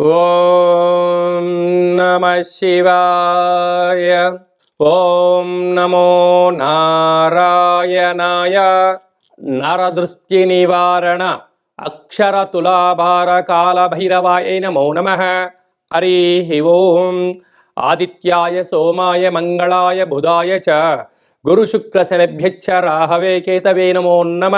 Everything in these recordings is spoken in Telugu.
ఓం నమ శివాయ. ఓం నమో నారాయణాయ. నరదృష్టి నివారణ. అక్షర తులాభార కాళభైరవాయ నమో నమ. హరి ఓం. ఆదిత్యాయ సోమాయ మంగళాయ బుధాయ చ. గురుశుక్లశనభ్యచ్చ రాహవే కేతవే నమో నమ.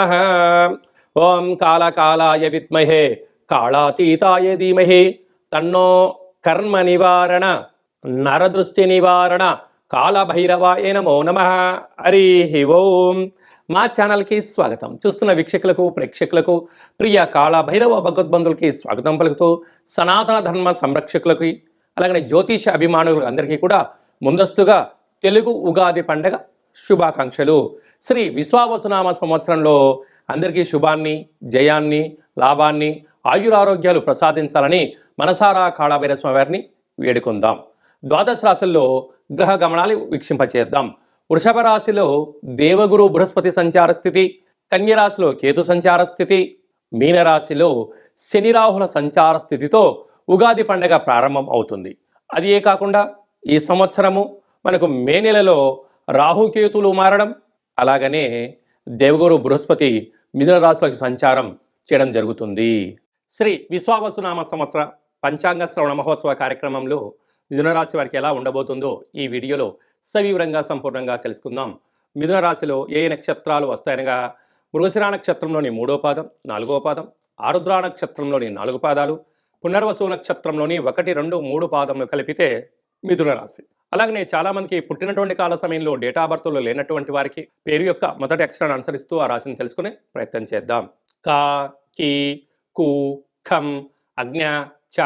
ఓం కాళకాళాయ విద్మహే. కాళాతీతాయ ధీమహి. తన్నో కర్మ నివారణ నరదృష్టి నివారణ కాలభైరవాయ నమో నమ హరి ఓం మా ఛానల్కి స్వాగతం. చూస్తున్న వీక్షకులకు ప్రేక్షకులకు ప్రియ కాళభైరవ భగవద్బంధులకి స్వాగతం పలుకుతూ సనాతన ధర్మ సంరక్షకులకి అలాగనే జ్యోతిష అభిమానులు అందరికీ కూడా ముందస్తుగా తెలుగు ఉగాది పండగ శుభాకాంక్షలు. శ్రీ విశ్వావసునామ సంవత్సరంలో అందరికీ శుభాన్ని జయాన్ని లాభాన్ని ఆయురారోగ్యాలు ప్రసాదించాలని మనసారా కాళాభైర వారిని వేడుకుందాం. ద్వాదశ రాశుల్లో గ్రహ గమనాలు వీక్షింపచేద్దాం. వృషభ రాశిలో దేవగురు బృహస్పతి సంచార స్థితి కన్యరాశిలో కేతు సంచార స్థితి మీనరాశిలో శనిరాహుల సంచార స్థితితో ఉగాది పండగ ప్రారంభం అవుతుంది. అది ఏ కాకుండా ఈ సంవత్సరము మనకు మే నెలలో రాహుకేతులు మారడం అలాగనే దేవగురు బృహస్పతి మిథున రాశులకు సంచారం చేయడం జరుగుతుంది. శ్రీ విశ్వావసునామ సంవత్సర పంచాంగ శ్రవణ మహోత్సవ కార్యక్రమంలో మిథున రాశి వారికి ఎలా ఉండబోతుందో ఈ వీడియోలో సవివరంగా సంపూర్ణంగా తెలుసుకుందాం. మిథున రాశిలో ఏ నక్షత్రాలు వస్తాయనగా మృగశిర నక్షత్రంలోని మూడో పాదం నాలుగో పాదం ఆరుద్ర నక్షత్రంలోని నాలుగు పాదాలు పునర్వసు నక్షత్రంలోని ఒకటి రెండు మూడు పాదములు కలిపితే మిథున రాశి. అలాగనే చాలామందికి పుట్టినటువంటి కాల సమయంలో డేటా బర్త్లో లేనటువంటి వారికి పేరు యొక్క మొదటి అక్షరాన్ని అనుసరిస్తూ ఆ రాశిని తెలుసుకునే ప్రయత్నం చేద్దాం. కా కి కు ఖం అజ్ఞ చ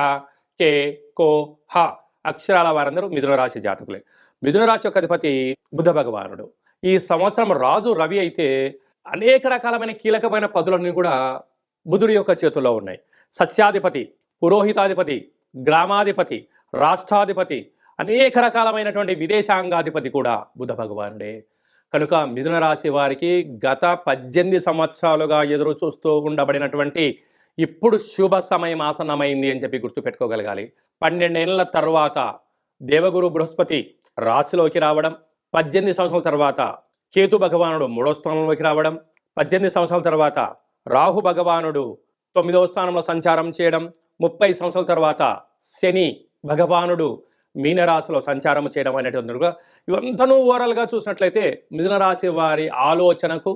కే కో హ అక్షరాల వారందరూ మిథున రాశి జాతకులే. మిథున రాశి యొక్క అధిపతి బుద్ధ భగవానుడు. ఈ సంవత్సరం రాజు రవి అయితే అనేక రకాలమైన కీలకమైన పదులన్నీ కూడా బుధుడి యొక్క చేతుల్లో ఉన్నాయి. సస్యాధిపతి పురోహితాధిపతి గ్రామాధిపతి రాష్ట్రాధిపతి అనేక రకాలమైనటువంటి విదేశాంగాధిపతి కూడా బుధ భగవానుడే. కనుక మిథున రాశి వారికి గత పద్దెనిమిది సంవత్సరాలుగా ఎదురు చూస్తూ ఉండబడినటువంటి ఇప్పుడు శుభ సమయం ఆసనమైంది అని చెప్పి గుర్తుపెట్టుకోగలగాలి పన్నెండేళ్ళ తర్వాత దేవగురు బృహస్పతి రాశిలోకి రావడం పద్దెనిమిది సంవత్సరాల తర్వాత కేతు భగవానుడు మూడో స్థానంలోకి రావడం పద్దెనిమిది సంవత్సరాల తర్వాత రాహు భగవానుడు తొమ్మిదవ స్థానంలో సంచారం చేయడం ముప్పై సంవత్సరాల తర్వాత శని భగవానుడు మీనరాశిలో సంచారం చేయడం అనేటువంటి ఇవంతనూ ఓవరాల్గా చూసినట్లయితే మిథునరాశి వారి ఆలోచనకు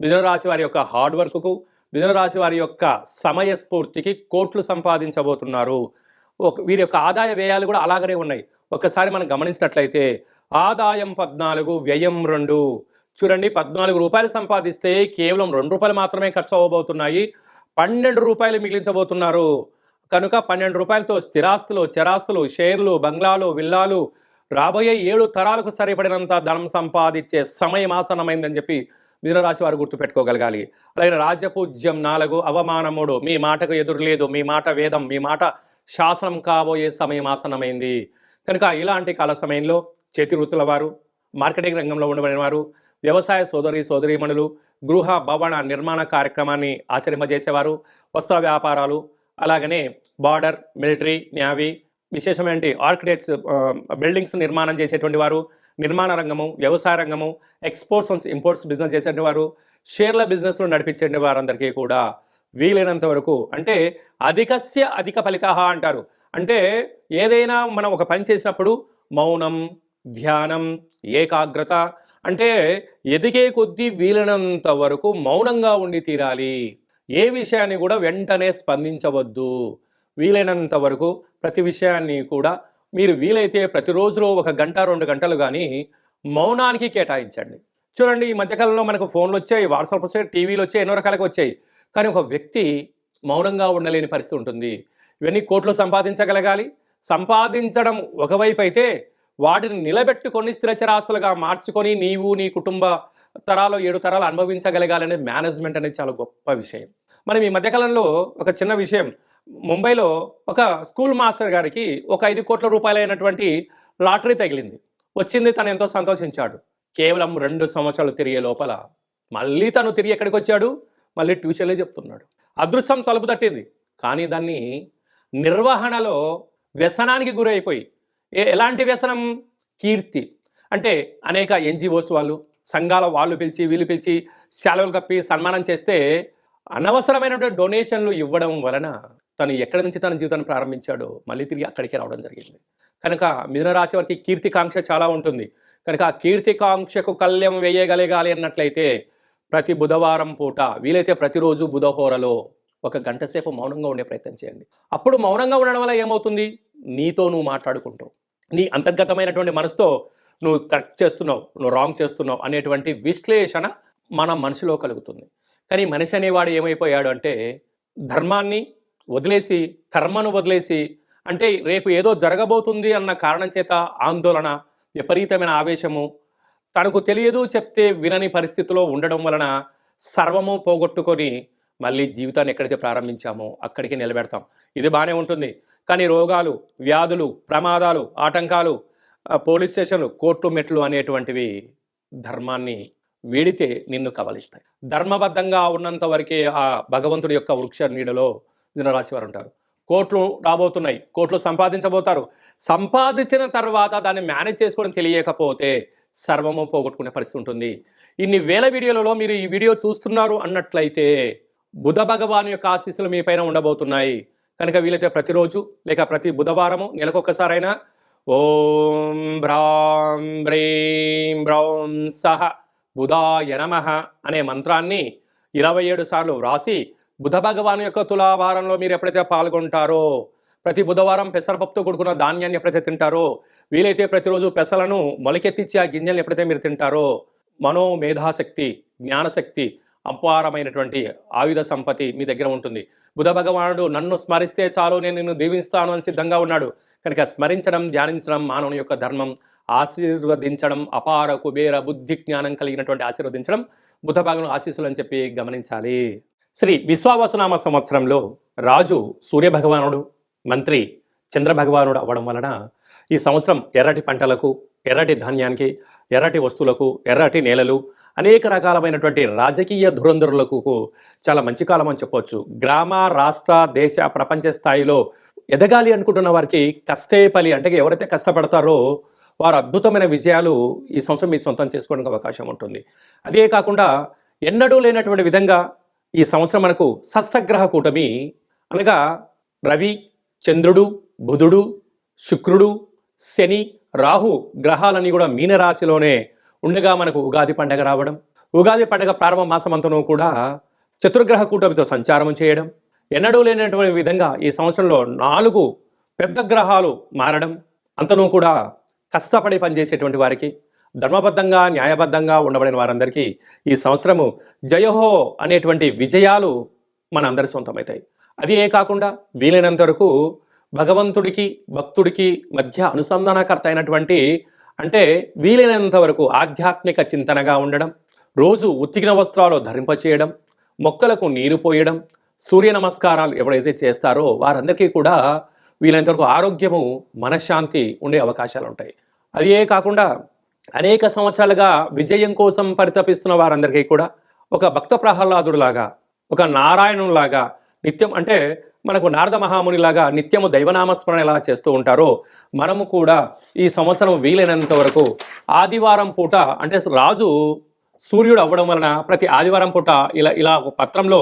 మిథునరాశి వారి యొక్క హార్డ్ వర్క్కు మిథునరాశి వారి యొక్క సమయ స్ఫూర్తికి కోట్లు సంపాదించబోతున్నారు. ఒక వీరి యొక్క ఆదాయ వ్యయాలు కూడా అలాగనే ఉన్నాయి. ఒక్కసారి మనం గమనించినట్లయితే ఆదాయం పద్నాలుగు వ్యయం రెండు. చూడండి పద్నాలుగు రూపాయలు సంపాదిస్తే కేవలం రెండు రూపాయలు మాత్రమే ఖర్చు అవ్వబోతున్నాయి. పన్నెండు రూపాయలు మిగిలించబోతున్నారు. కనుక పన్నెండు రూపాయలతో స్థిరాస్తులు చరాస్తులు షేర్లు బంగ్లాలు విల్లాలు రాబోయే ఏడు తరాలకు సరిపడినంత ధనం సంపాదించే సమయం ఆసనమైందని చెప్పి మిథునరాశి వారు గుర్తుపెట్టుకోగలగాలి అలాగే రాజపూజ్యం నాలుగు అవమానముడు. మీ మాటకు ఎదురులేదు మీ మాట వేదం. మీ మాట శాసనం కాబోయే సమయం ఆసనమైంది కనుక ఇలాంటి కాల సమయంలో చేతి వృత్తుల వారు మార్కెటింగ్ రంగంలో ఉండబడిన వారు వ్యవసాయ సోదరి సోదరీమణులు గృహ భవన నిర్మాణ కార్యక్రమాన్ని ఆచరింపజేసేవారు వస్త్ర వ్యాపారాలు అలాగనే బార్డర్ మిలిటరీ న్యావీ విశేషమైన ఆర్కిటెక్ట్స్ బిల్డింగ్స్ నిర్మాణం చేసేటువంటి వారు నిర్మాణ రంగము వ్యవసాయ రంగము ఎక్స్పోర్ట్స్ అండ్ ఇంపోర్ట్స్ బిజినెస్ చేసేటువంటి వారు షేర్ల బిజినెస్లో నడిపించేటువంటి వారందరికీ కూడా వీలైనంత వరకు అంటే అధికస్య అధిక ఫలితాహ అంటారు. అంటే ఏదైనా మనం ఒక పని చేసినప్పుడు మౌనం ధ్యానం ఏకాగ్రత అంటే ఎదిగే కొద్దీ వీలైనంత వరకు మౌనంగా ఉండి తీరాలి. ఏ విషయాన్ని కూడా వెంటనే స్పందించవద్దు. వీలైనంత వరకు ప్రతి విషయాన్ని కూడా మీరు వీలైతే ప్రతిరోజులో ఒక గంట రెండు గంటలు కానీ మౌనానికి కేటాయించండి. చూడండి ఈ మధ్యకాలంలో మనకు ఫోన్లు వచ్చాయి వాట్సాప్ వచ్చాయి టీవీలు వచ్చాయి ఎన్నో రకాలుగా వచ్చాయి. కానీ ఒక వ్యక్తి మౌనంగా ఉండలేని పరిస్థితి ఉంటుంది. ఇవన్నీ కోట్లు సంపాదించగలగాలి. సంపాదించడం ఒకవైపు అయితే వాటిని నిలబెట్టుకొని స్థిరచరాస్తులుగా మార్చుకొని నీవు నీ కుటుంబ తరాలు ఏడు తరాలు అనుభవించగలగాలనే మేనేజ్మెంట్ అనేది చాలా గొప్ప విషయం. మనం ఈ మధ్యకాలంలో ఒక చిన్న విషయం ముంబైలో ఒక స్కూల్ మాస్టర్ గారికి ఒక ఐదు కోట్ల రూపాయలైనటువంటి లాటరీ తగిలింది. వచ్చింది తను ఎంతో సంతోషించాడు. కేవలం రెండు సంవత్సరాలు తిరిగే లోపల మళ్ళీ తను తిరిగి ఎక్కడికి వచ్చాడు? మళ్ళీ ట్యూషన్లే చెప్తున్నాడు. అదృష్టం తలుపు తట్టింది. కానీ దాన్ని నిర్వహణలో వ్యసనానికి గురైపోయి. ఎలాంటి వ్యసనం? కీర్తి. అంటే అనేక ఎన్జిఓస్ వాళ్ళు సంఘాల వాళ్ళు పిలిచి వీళ్ళు పిలిచి శాలువలు కప్పి సన్మానం చేస్తే అనవసరమైనటువంటి డొనేషన్లు ఇవ్వడం వలన తను ఎక్కడి నుంచి తన జీవితాన్ని ప్రారంభించాడో మళ్ళీ తిరిగి అక్కడికే రావడం జరిగింది. కనుక మిథున రాశి వారికి కీర్తికాంక్ష చాలా ఉంటుంది. కనుక ఆ కీర్తికాంక్షకు కళ్యం వేయగలగాలి అన్నట్లయితే ప్రతి బుధవారం పూట వీలైతే ప్రతిరోజు బుధహోరలో ఒక గంట సేపు మౌనంగా ఉండే ప్రయత్నం చేయండి. అప్పుడు మౌనంగా ఉండడం వల్ల ఏమవుతుంది? నీతో నువ్వు మాట్లాడుకుంటావు. నీ అంతర్గతమైనటువంటి మనసుతో నువ్వు కరెక్ట్ చేస్తున్నావు నువ్వు రాంగ్ చేస్తున్నావు అనేటువంటి విశ్లేషణ మన మనసులో కలుగుతుంది. కానీ మనిషి అనేవాడు ఏమైపోయాడు అంటే ధర్మాన్ని వదిలేసి కర్మను వదిలేసి అంటే రేపు ఏదో జరగబోతుంది అన్న కారణం చేత ఆందోళన విపరీతమైన ఆవేశము తనకు తెలియదు చెప్తే వినని పరిస్థితిలో ఉండడం వలన సర్వము పోగొట్టుకొని మళ్ళీ జీవితాన్ని ఎక్కడైతే ప్రారంభించామో అక్కడికి నిలబెడతాం. ఇది బాగానే ఉంటుంది. కానీ రోగాలు వ్యాధులు ప్రమాదాలు ఆటంకాలు పోలీస్ స్టేషన్లు కోర్టు మెట్లు అనేటువంటివి ధర్మాన్ని వీడితే నిన్ను కవలిస్తాయి. ధర్మబద్ధంగా ఉన్నంత వరకే ఆ భగవంతుడి యొక్క వృక్ష నీడలో రాశి వారు ఉంటారు కోట్లు రాబోతున్నాయి కోట్లు సంపాదించబోతారు. సంపాదించిన తర్వాత దాన్ని మేనేజ్ చేసుకోవడం తెలియకపోతే సర్వము పోగొట్టుకునే పరిస్థితి ఉంటుంది. ఇన్ని వేల వీడియోలలో మీరు ఈ వీడియో చూస్తున్నారు అన్నట్లయితే బుధ భగవాన్ యొక్క ఆశీస్సులు మీ పైన ఉండబోతున్నాయి. కనుక వీలైతే ప్రతిరోజు లేక ప్రతి బుధవారము నెలకొకసారైనా ఓం భ్రాం హ్రీం బ్రౌం సహ బుధాయ నమ అనే మంత్రాన్ని ఇరవై ఏడు సార్లు వ్రాసి బుధ భగవాన్ యొక్క తులాభారంలో మీరు ఎప్పుడైతే పాల్గొంటారో ప్రతి బుధవారం పెసరపప్పుతో కూడుకున్న ధాన్యాన్ని ఎప్పుడైతే తింటారో వీలైతే ప్రతిరోజు పెసలను మొలకెత్తిచ్చి ఆ గింజల్ని ఎప్పుడైతే మీరు తింటారో మనో మేధాశక్తి జ్ఞానశక్తి అపారమైనటువంటి ఆయుధ సంపత్తి మీ దగ్గర ఉంటుంది. బుధ భగవానుడు నన్ను స్మరిస్తే చాలు నేను నిన్ను దీవిస్తాను అని సిద్ధంగా ఉన్నాడు. కనుక స్మరించడం ధ్యానించడం మానవుని యొక్క ధర్మం ఆశీర్వదించడం అపార కుబేర బుద్ధి జ్ఞానం కలిగినటువంటి ఆశీర్వదించడం బుధ భగవాను ఆశీస్సులు అని చెప్పి గమనించాలి. శ్రీ విశ్వావసనామ సంవత్సరంలో రాజు సూర్యభగవానుడు మంత్రి చంద్రభగవానుడు అవ్వడం వలన ఈ సంవత్సరం ఎర్రటి పంటలకు ఎర్రటి ధాన్యానికి ఎర్రటి వస్తువులకు ఎర్రటి నేలలు అనేక రకాలమైనటువంటి రాజకీయ ధురంధరులకు చాలా మంచి కాలం అని చెప్పవచ్చు గ్రామ రాష్ట్ర దేశ ప్రపంచ స్థాయిలో ఎదగాలి అనుకుంటున్న వారికి కష్టే పలి అంటే ఎవరైతే కష్టపడతారో వారు అద్భుతమైన విజయాలు ఈ సంవత్సరం మీ సొంతం చేసుకోవడానికి అవకాశం ఉంటుంది. అదే కాకుండా ఎన్నడూ లేనటువంటి విధంగా ఈ సంవత్సరం మనకు షష్టగ్రహ కూటమి అనగా రవి చంద్రుడు బుధుడు శుక్రుడు శని రాహు గ్రహాలన్నీ కూడా మీనరాశిలోనే ఉండగా మనకు ఉగాది పండగ రావడం ఉగాది పండగ ప్రారంభ మాసమంతను కూడా చతుర్గ్రహ కూటమితో సంచారం చేయడం ఎన్నడూ లేనటువంటి విధంగా ఈ సంవత్సరంలో నాలుగు పెద్ద గ్రహాలు మారడం అంతనూ కూడా కష్టపడి పనిచేసేటువంటి వారికి ధర్మబద్ధంగా న్యాయబద్ధంగా ఉండబడిన వారందరికీ ఈ సంవత్సరము జయహో అనేటువంటి విజయాలు మన అందరి సొంతమవుతాయి అది ఏ కాకుండా వీలైనంత వరకు భగవంతుడికి భక్తుడికి మధ్య అనుసంధానకర్త అయినటువంటి అంటే వీలైనంత వరకు ఆధ్యాత్మిక చింతనగా ఉండడం రోజు ఉత్తిగిన వస్త్రాలు ధరింపచేయడం మొక్కలకు నీరు పోయడం సూర్య నమస్కారాలు ఎవరైతే చేస్తారో వారందరికీ కూడా వీలైనంత వరకు ఆరోగ్యము మనశ్శాంతి ఉండే అవకాశాలు ఉంటాయి అది ఏ కాకుండా అనేక సంవత్సరాలుగా విజయం కోసం పరితపిస్తున్న వారందరికీ కూడా ఒక భక్త ప్రహ్లాదుడిలాగా ఒక నారాయణులాగా నిత్యం అంటే మనకు నారద మహామునిలాగా నిత్యము దైవనామస్మరణ ఎలా చేస్తూ ఉంటారో మనము కూడా ఈ సంవత్సరం వీలైనంత వరకు ఆదివారం పూట అంటే రాజు సూర్యుడు అవ్వడం వలన ప్రతి ఆదివారం పూట ఇలా ఇలా ఒక పత్రంలో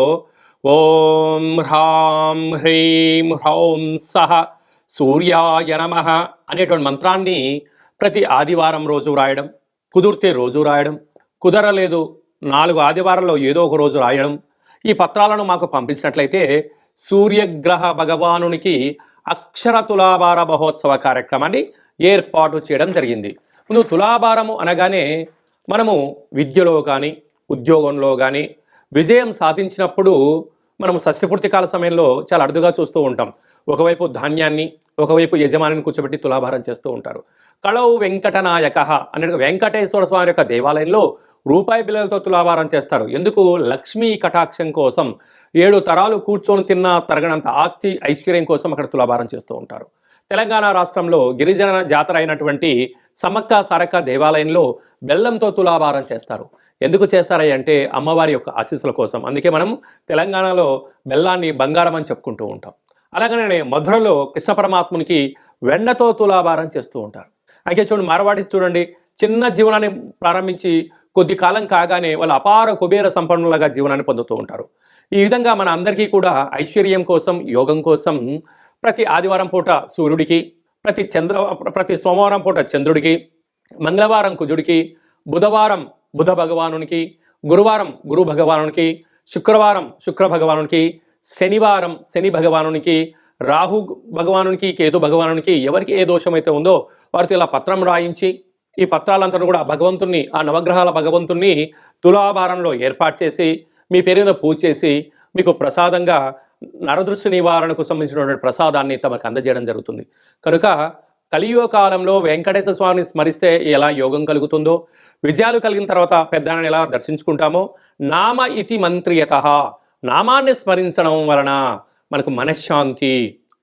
ఓం హ్రాం హ్రీం హ్రౌం సహ సూర్యాయ నమ అనేటువంటి మంత్రాన్ని ప్రతి ఆదివారం రోజు రాయడం కుదిరితే రోజు రాయడం కుదరలేదు నాలుగు ఆదివారాల్లో ఏదో ఒక రోజు రాయడం ఈ పత్రాలను మాకు పంపించినట్లయితే సూర్యగ్రహ భగవానునికి అక్షర తులాభార మహోత్సవ కార్యక్రమాన్ని ఏర్పాటు చేయడం జరిగింది. ముందు తులాభారము అనగానే మనము విద్యలో కానీ ఉద్యోగంలో కానీ విజయం సాధించినప్పుడు మనము షష్ఠపూర్తి కాల సమయంలో చాలా అరుదుగా చూస్తూ ఉంటాం. ఒకవైపు ధాన్యాన్ని ఒకవైపు యజమానిని కూర్చోబెట్టి తులాభారం చేస్తూ ఉంటారు. కళవు వెంకటనాయక అనేది వెంకటేశ్వర స్వామి యొక్క దేవాలయంలో రూపాయి బిల్లలతో తులాభారం చేస్తారు. ఎందుకు? లక్ష్మీ కటాక్షం కోసం. ఏడు తరాలు కూర్చొని తిన్న తరగనంత ఆస్తి ఐశ్వర్యం కోసం అక్కడ తులాభారం చేస్తూ ఉంటారు. తెలంగాణ రాష్ట్రంలో గిరిజన జాతర అయినటువంటి సమక్క సారక్క దేవాలయంలో బెల్లంతో తులాభారం చేస్తారు. ఎందుకు చేస్తారయ్య అంటే అమ్మవారి యొక్క ఆశీస్సుల కోసం. అందుకే మనం తెలంగాణలో బెల్లాన్ని బంగారం అని చెప్పుకుంటూ ఉంటాం. అలాగనే మధురలో కృష్ణ పరమాత్మునికి వెన్నతో తులాభారం చేస్తూ ఉంటారు. అయితే చూడండి మార్వాడి చూడండి చిన్న జీవనాన్ని ప్రారంభించి కొద్ది కాలం కాగానే వాళ్ళు అపార కుబేర సంపన్నులుగా జీవనాన్ని పొందుతూ ఉంటారు. ఈ విధంగా మన అందరికీ కూడా ఐశ్వర్యం కోసం యోగం కోసం ప్రతి ఆదివారం పూట సూర్యుడికి ప్రతి చంద్ర ప్రతి సోమవారం పూట చంద్రుడికి మంగళవారం కుజుడికి బుధవారం బుధ భగవానునికి గురువారం గురు భగవానునికి శుక్రవారం శుక్ర భగవానునికి శనివారం శని భగవానునికి రాహు భగవానునికి కేతు భగవానునికి ఎవరికి ఏ దోషమైతే ఉందో వారితో ఇలా పత్రం రాయించి ఈ పత్రాలంతా కూడా భగవంతుణ్ణి ఆ నవగ్రహాల భగవంతుణ్ణి తులాభారంలో ఏర్పాటు చేసి మీ పేరున పూజ చేసి మీకు ప్రసాదంగా నరదృష్టి నివారణకు సంబంధించినటువంటి ప్రసాదాన్ని తమకు అందజేయడం జరుగుతుంది. కనుక కలియుగ కాలంలో వెంకటేశ్వర స్వామిని స్మరిస్తే ఎలా యోగం కలుగుతుందో విజయాలు కలిగిన తర్వాత పెద్దలను ఎలా దర్శించుకుంటామో నామ ఇతి మంత్రియత నామాన్ని స్మరించడం వలన మనకు మనశ్శాంతి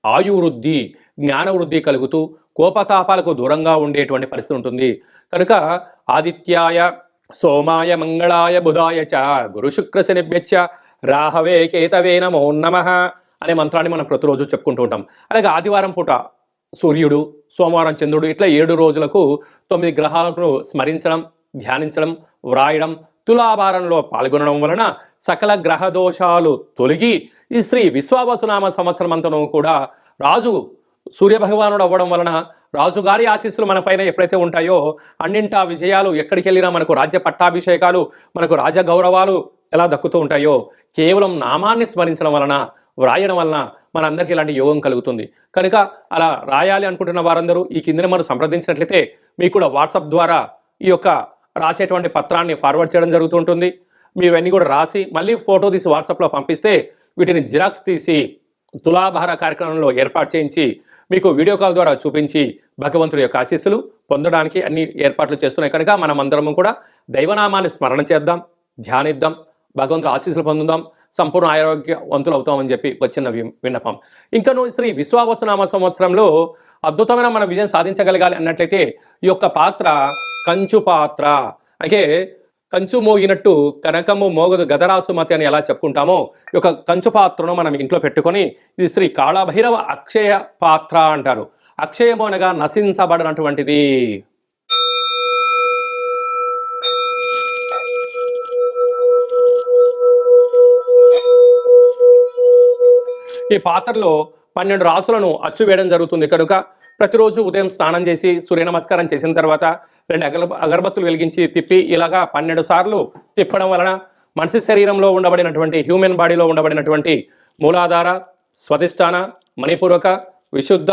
ఆయువృద్ధి జ్ఞానవృద్ధి కలుగుతూ కోపతాపాలకు దూరంగా ఉండేటువంటి పరిస్థితి ఉంటుంది. కనుక ఆదిత్యాయ సోమాయ మంగళాయ బుధాయ చ గురు శుక్ర శనిభ్యచ్చ రాహవే కేతవే నమో నమ అనే మంత్రాన్ని మనం ప్రతిరోజు చెప్పుకుంటూ ఉంటాం. అలాగే ఆదివారం పూట సూర్యుడు సోమవారం చంద్రుడు ఇట్లా ఏడు రోజులకు తొమ్మిది గ్రహాలను స్మరించడం ధ్యానించడం వ్రాయడం తులాభారంలో పాల్గొనడం వలన సకల గ్రహ దోషాలు తొలగి ఈ శ్రీ విశ్వావసునామ సంవత్సరం కూడా రాజు సూర్యభగవానుడు అవ్వడం వలన రాజుగారి ఆశీస్సులు మన పైన ఎప్పుడైతే ఉంటాయో అన్నింటా విజయాలు ఎక్కడికి వెళ్ళినా మనకు రాజ్య పట్టాభిషేకాలు మనకు రాజ గౌరవాలు ఎలా దక్కుతూ ఉంటాయో కేవలం నామాన్ని స్మరించడం వలన వ్రాయడం వలన మనందరికీ ఇలాంటి యోగం కలుగుతుంది. కనుక అలా రాయాలి అనుకుంటున్న వారందరూ ఈ కిందన మనం సంప్రదించినట్లయితే మీకు కూడా వాట్సాప్ ద్వారా ఈ యొక్క రాసేటువంటి పత్రాన్ని ఫార్వర్డ్ చేయడం జరుగుతుంటుంది. మీరు ఇవన్నీ కూడా రాసి మళ్ళీ ఫోటో తీసి వాట్సాప్లో పంపిస్తే వీటిని జిరాక్స్ తీసి తులాభార కార్యక్రమంలో ఏర్పాటు చేయించి మీకు వీడియో కాల్ ద్వారా చూపించి భగవంతుడి యొక్క ఆశీస్సులు పొందడానికి అన్ని ఏర్పాట్లు చేస్తున్నాయి. కనుక మనం అందరము కూడా దైవనామాన్ని స్మరణ చేద్దాం ధ్యానిద్దాం భగవంతుడు ఆశీస్సులు పొందుదాం సంపూర్ణ ఆరోగ్యవంతులు అవుతామని చెప్పి వచ్చిన వి- విన్నపం. ఇంకను శ్రీ విశ్వావసనామ సంవత్సరంలో అద్భుతమైన మన విజయం సాధించగలగాలి అన్నట్లయితే ఈ యొక్క పాత్ర కంచు పాత్ర అంటే కంచు మోగినట్టు కనకము మోగదు గదరాసుమతి అని ఎలా చెప్పుకుంటామో ఈ యొక్క కంచు పాత్రను మనం ఇంట్లో పెట్టుకొని ఇది శ్రీ కాళభైరవ అక్షయ పాత్ర అంటారు. అక్షయము అనగా నశించబడినటువంటిది. ఈ పాత్రలో పన్నెండు రాసులను అచ్చు వేయడం జరుగుతుంది. కనుక ప్రతిరోజు ఉదయం స్నానం చేసి సూర్య నమస్కారం చేసిన తర్వాత రెండు అగర్ అగరబత్తులు వెలిగించి తిప్పి ఇలాగా పన్నెండు సార్లు తిప్పడం వలన మనిషి శరీరంలో ఉండబడినటువంటి హ్యూమన్ బాడీలో ఉండబడినటువంటి మూలాధార స్వధిష్టాన మణిపూర్వక విశుద్ధ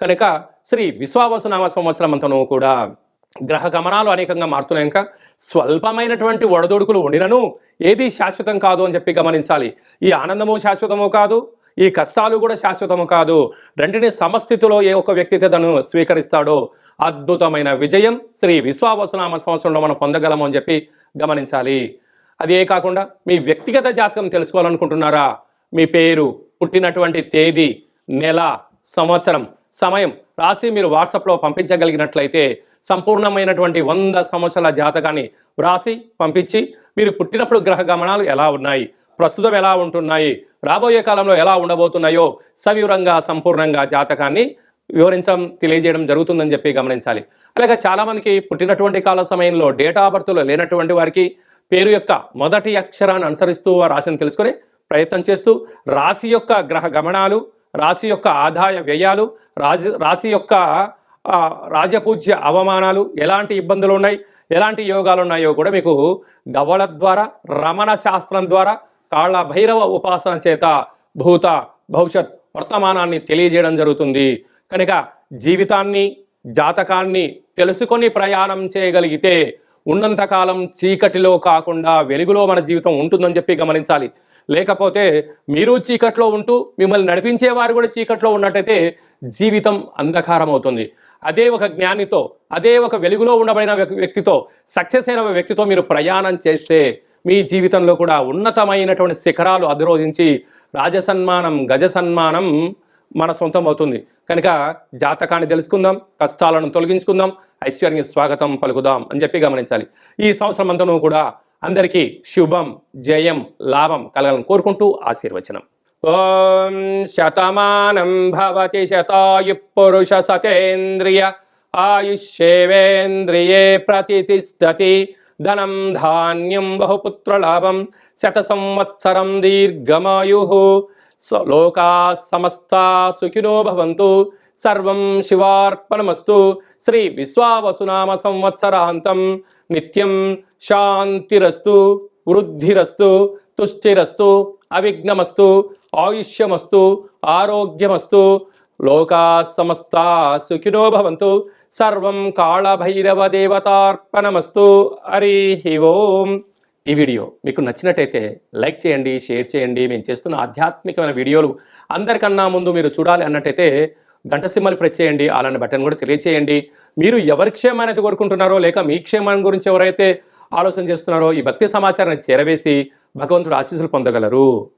కనుక శ్రీ విశ్వావసునామ సంవత్సరం అంతను కూడా గ్రహ గమనాలు అనేకంగా మారుతున్నాయి. ఇంకా స్వల్పమైనటువంటి ఒడదొడుకులు ఉండినను ఏది శాశ్వతం కాదు అని చెప్పి గమనించాలి. ఈ ఆనందము శాశ్వతము కాదు ఈ కష్టాలు కూడా శాశ్వతము కాదు. రెండిని సమస్థితిలో ఏ ఒక్క వ్యక్తి తను స్వీకరిస్తాడో అద్భుతమైన విజయం శ్రీ విశ్వావసునామ సంవత్సరంలో మనం పొందగలము అని చెప్పి గమనించాలి. అదే కాకుండా మీ వ్యక్తిగత జాతకం తెలుసుకోవాలనుకుంటున్నారా? మీ పేరు పుట్టినటువంటి తేదీ నెల సంవత్సరం సమయం రాసి మీరు వాట్సాప్లో పంపించగలిగినట్లయితే సంపూర్ణమైనటువంటి వంద సంవత్సరాల జాతకాన్ని వ్రాసి పంపించి మీరు పుట్టినప్పుడు గ్రహ గమనాలు ఎలా ఉన్నాయి ప్రస్తుతం ఎలా ఉంటున్నాయి రాబోయే కాలంలో ఎలా ఉండబోతున్నాయో సవివరంగా సంపూర్ణంగా జాతకాన్ని వివరించడం తెలియజేయడం జరుగుతుందని చెప్పి గమనించాలి. అలాగే చాలామందికి పుట్టినటువంటి కాల సమయంలో డేటా ఆఫ్ బర్త్లో లేనటువంటి వారికి పేరు యొక్క మొదటి అక్షరాన్ని అనుసరిస్తూ ఆ రాశిని తెలుసుకొని ప్రయత్నం చేస్తూ రాశి యొక్క గ్రహ గమనాలు రాశి యొక్క ఆదాయ వ్యయాలు రాజు రాశి యొక్క రాజపూజ్య అవమానాలు ఎలాంటి ఇబ్బందులు ఉన్నాయి ఎలాంటి యోగాలు ఉన్నాయో కూడా మీకు గవ్వల ద్వారా రమణ శాస్త్రం ద్వారా కాళ్ళ భైరవ ఉపాసన చేత భూత భవిష్యత్ వర్తమానాన్ని తెలియజేయడం జరుగుతుంది. కనుక జీవితాన్ని జాతకాన్ని తెలుసుకొని ప్రయాణం చేయగలిగితే ఉన్నంతకాలం చీకటిలో కాకుండా వెలుగులో మన జీవితం ఉంటుందని చెప్పి గమనించాలి. లేకపోతే మీరు చీకట్లో ఉంటూ మిమ్మల్ని నడిపించేవారు కూడా చీకట్లో ఉన్నట్టయితే జీవితం అంధకారం అవుతుంది అదే ఒక జ్ఞానితో అదే ఒక వెలుగులో ఉండబడిన వ్యక్- వ్యక్తితో సక్సెస్ అయిన వ్యక్తితో మీరు ప్రయాణం చేస్తే మీ జీవితంలో కూడా ఉన్నతమైనటువంటి శిఖరాలు అధిరోధించి రాజసన్మానం గజ సన్మానం మన సొంతం అవుతుంది. కనుక జాతకాన్ని తెలుసుకుందాం కష్టాలను తొలగించుకుందాం ఐశ్వర్య స్వాగతం పలుకుదాం అని చెప్పి గమనించాలి. ఈ సంవత్సరం అంతనూ కూడా అందరికీ శుభం జయం లాభం కలగాలని కోరుకుంటూ ఆశీర్వచనం. ఓం శతమానం భవతి శతాయు పురుష సతేంద్రియ ఆయుష్యేవేంద్రియే ప్రతిష్టతి ధనం ధాన్యం బహుపుత్రలాభం శత సంవత్సరం దీర్ఘమాయు. లోకా సమస్త సుఖినో భవంతు. సర్వం శివార్పణమస్తు. శ్రీ విశ్వావసునామ సంవత్సరాంతం నిత్యం శాంతిరస్తు వృద్ధిరస్తు తుష్టిరస్తు అవిఘ్నమస్తు ఆయుష్యమస్తు ఆరోగ్యమస్తు. లోకా సమస్తా సుఖినో భవంతు. సర్వం కాళభైరవ దేవతార్పణమస్తు. హరి ఓం. ఈ వీడియో మీకు నచ్చినట్టయితే లైక్ చేయండి షేర్ చేయండి. మేము చేస్తున్న ఆధ్యాత్మికమైన వీడియోలు అందరికన్నా ముందు మీరు చూడాలి అన్నట్టయితే గంట సింహలు ప్రెస్ చేయండి అలాంటి బటన్ కూడా తెలియచేయండి. మీరు ఎవరి క్షేమాన్ని అయితే కోరుకుంటున్నారో లేక మీ క్షేమాన్ని గురించి ఎవరైతే ఆలోచన చేస్తున్నారో ఈ భక్తి సమాచారాన్ని చేరవేసి భగవంతుడు ఆశీస్సులు పొందగలరు.